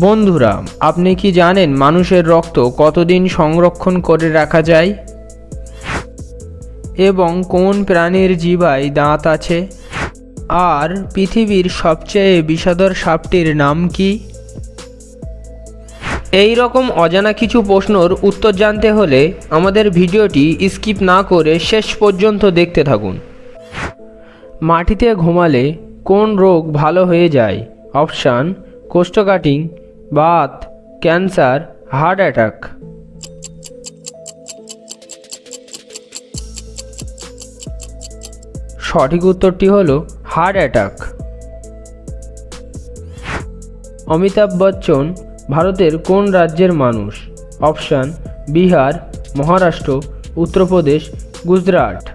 বন্ধুরা, আপনি কি জানেন মানুষের রক্ত কতদিন সংরক্ষণ করে রাখা যায়? এবং কোন প্রাণীর জিভায় দাঁত আছে? আর পৃথিবীর সবচেয়ে বিষাদর সাপটির নাম কি? এই রকম অজানা কিছু প্রশ্নর উত্তর জানতে হলে আমাদের ভিডিওটি স্কিপ না করে শেষ পর্যন্ত দেখতে থাকুন। মাটিতে ঘুমালে কোন রোগ ভালো হয়ে যায়? Option কোষ্ঠকাঠিং Baat, cancer, heart attack. সঠিক উত্তরটি হল হার্ট অ্যাটাক। অমিতাভ বচ্চন ভারতের কোন রাজ্যের মানুষ? অপশান, বিহার, মহারাষ্ট্র, উত্তরপ্রদেশ, গুজরাট।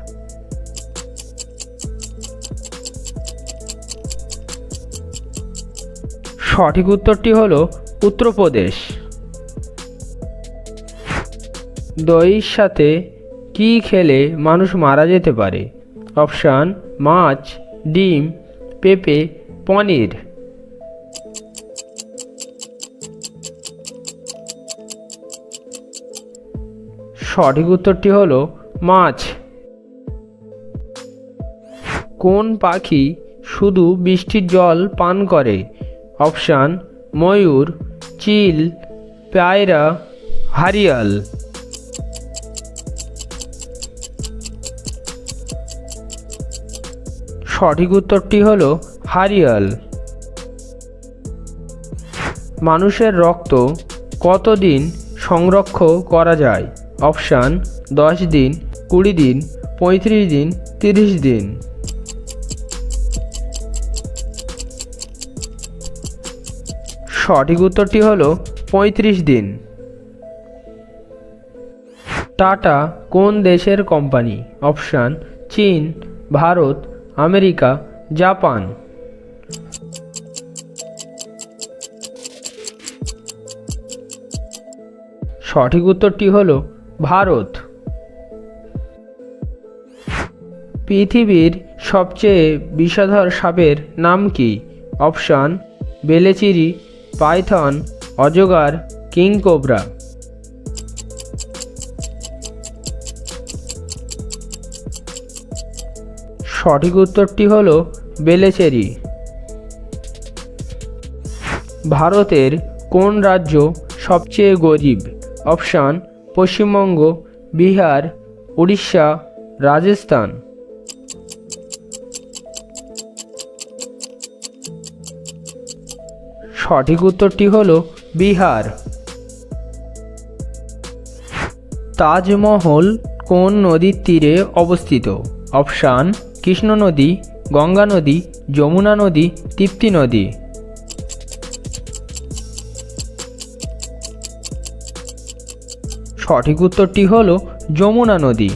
সঠিক উত্তরটি হল উত্তরপ্রদেশ। দইয়ের সাথে কি খেলে মানুষ মারা যেতে পারে? অপশান, মাছ, ডিম, পেঁপে, পনির। সঠিক উত্তরটি হল মাছ। কোন পাখি শুধু বৃষ্টির জল পান করে? অপশান, ময়ূর চিল, পায়রা, হারিয়াল। সঠিক উত্তরটি হল হারিয়াল। মানুষের রক্ত কতদিন সংরক্ষণ করা যায়? অপশান, দশ দিন, কুড়ি দিন, পঁয়ত্রিশ দিন, তিরিশ দিন। সঠিক উত্তরটি হল পঁয়ত্রিশ দিন। টাটা, কোন দেশের কোম্পানি? অপশান, চীন, ভারত, আমেরিকা, জাপান। সঠিক উত্তরটি হল ভারত। পৃথিবীর সবচেয়ে বিষাধর সাপের নাম কি? অপশান, বেলেচিরি পাইথন, অজগার, কিং কোবরা। সঠিক উত্তরটি হল বেলেচেরি। ভারতের কোন রাজ্য সবচেয়ে গরিব? অপশান, পশ্চিমবঙ্গ, বিহার, উড়িষ্যা, রাজস্থান। সঠিক উত্তরটি হল বিহার। তাজমহল কোন নদীর তীরে অবস্থিত? অপশান, কৃষ্ণ নদী, গঙ্গা নদী, যমুনা নদী তৃপ্তি নদী। সঠিক উত্তরটি হল যমুনা নদী।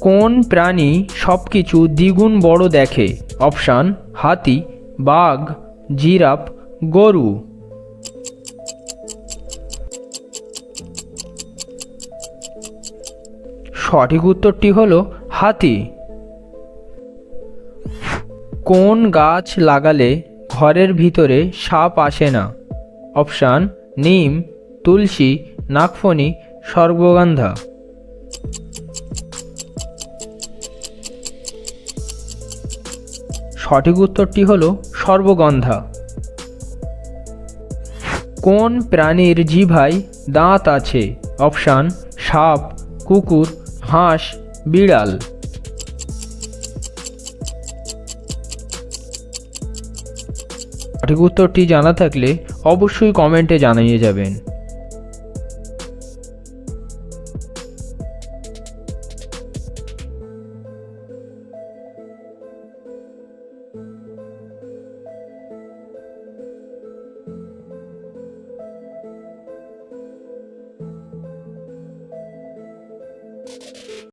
কোন প্রাণী সব কিছু দ্বিগুণ বড় দেখে? অপশান, হাতি, বাঘ, জিরাফ, গরু। সঠিক উত্তরটি হল হাতি। কোন গাছ লাগালে ঘরের ভিতরে সাপ আসে না? অপশান, নিম, তুলসী, নাগফণি সর্বগন্ধা সঠিক উত্তরটি হল সর্বগন্ধা। কোন প্রাণীর জিভায় দাঁত আছে? অপশান, সাপ, কুকুর, হাঁস, বিড়াল। সঠিক উত্তরটি জানা থাকলে অবশ্যই কমেন্টে জানিয়ে যাবেন।